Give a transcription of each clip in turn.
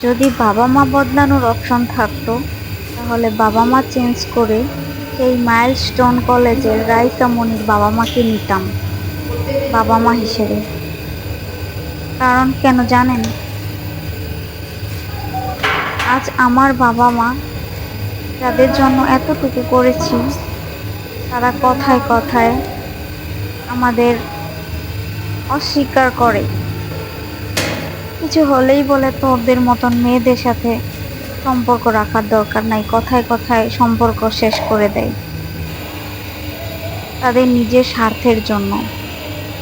যদি বাবা মা বদলানোর অপশন থাকতো, তাহলে বাবা মা চেঞ্জ করে সেই মাইলস্টোন কলেজের রাইসা মনির বাবা মাকে নিতাম বাবা মা হিসেবে। কারণ কেন জানেন? আজ আমার বাবা মা যাদের জন্য এতটুকু করেছি, তারা কথায় কথায় আমাদের অস্বীকার করে। কিছু হলেই বলে তোদের মতন মেয়েদের সাথে সম্পর্ক রাখার দরকার নাই, কথায় কথায় সম্পর্ক শেষ করে দেয়। তাদের নিজের স্বার্থের জন্য।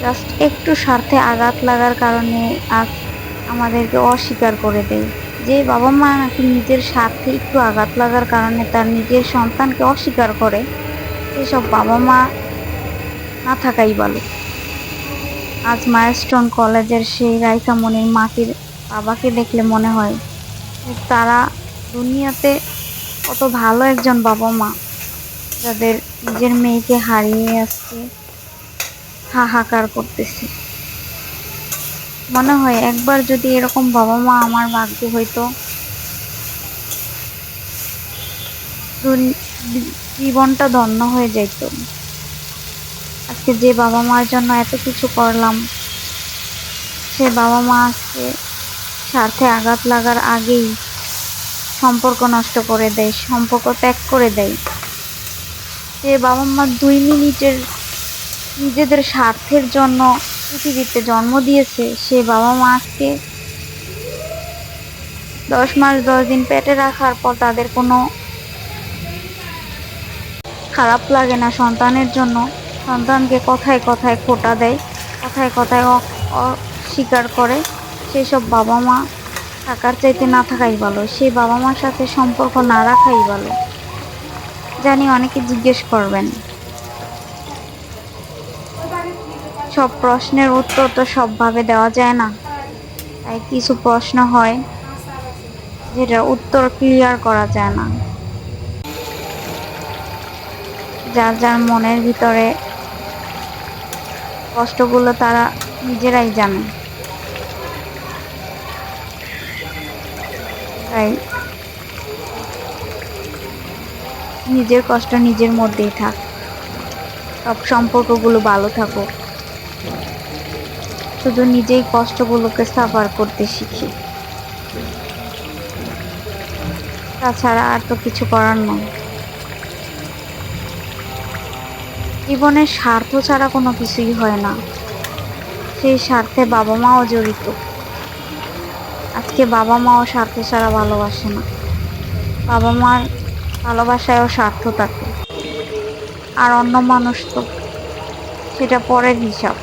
জাস্ট একটু স্বার্থে আঘাত লাগার কারণে আজ আমাদেরকে অস্বীকার করে দেয়। যে বাবা মা নাকি নিজের স্বার্থে একটু আঘাত লাগার কারণে তার নিজের সন্তানকে অস্বীকার করে, সেসব বাবা মা না থাকাই ভালো। আজ মায়াস্টোন কলেজের সেই রাইসামণির মাকে বাবাকে দেখলে মনে হয় তারা দুনিয়াতে কত ভালো একজন বাবা মা, যাদের নিজের মেয়েকে হারিয়ে আসছে হাহাকার করতেছে। মনে হয় একবার যদি এরকম বাবা মা আমার ভাগ্যে হইতো জীবনটা ধন্য হয়ে যেত আজকে যে বাবা মার জন্য এত কিছু করলাম, সে বাবা মা আজকে স্বার্থে আঘাত লাগার আগেই সম্পর্ক নষ্ট করে দেয়, সম্পর্ক ত্যাগ করে দেয়। যে বাবা মা দুই মিনিটের নিজেদের স্বার্থের জন্য পৃথিবীতে জন্ম দিয়েছে। সে বাবা মা আজকে দশ মাস, দশ দিন পেটে রাখার পর তাদের কোনো খারাপ লাগে না। সন্তানের জন্য সন্তানকে কথায় কথায় খোটা দেয়, কথায় কথায় অস্বীকার করে। সেসব বাবা মা থাকার চাইতে না থাকাই ভালো। সেই বাবা মার সাথে সম্পর্ক না রাখাই ভালো। জানি অনেকে জিজ্ঞেস করবেন। সব প্রশ্নের উত্তর তো সবভাবে দেওয়া যায় না। তাই কিছু প্রশ্ন হয় যেটার উত্তর ক্লিয়ার করা যায় না। যার যার মনের ভিতরে কষ্টগুলো তারা নিজেরাই জানে। তাই নিজের কষ্ট নিজের মধ্যেই থাক। সব সম্পর্কগুলো ভালো থাকুক। শুধু নিজেই কষ্টগুলোকে সাফার করতে শিখি। তাছাড়া আর তো কিছু করার নয় জীবনের স্বার্থ ছাড়া কোনো কিছুই হয় না। সেই স্বার্থে বাবা মাও জড়িত। আজকে বাবা মাও স্বার্থ ছাড়া ভালোবাসে না। বাবা মার ভালোবাসায়ও স্বার্থ থাকে। আর অন্য মানুষ তো, সেটা পরের হিসাব।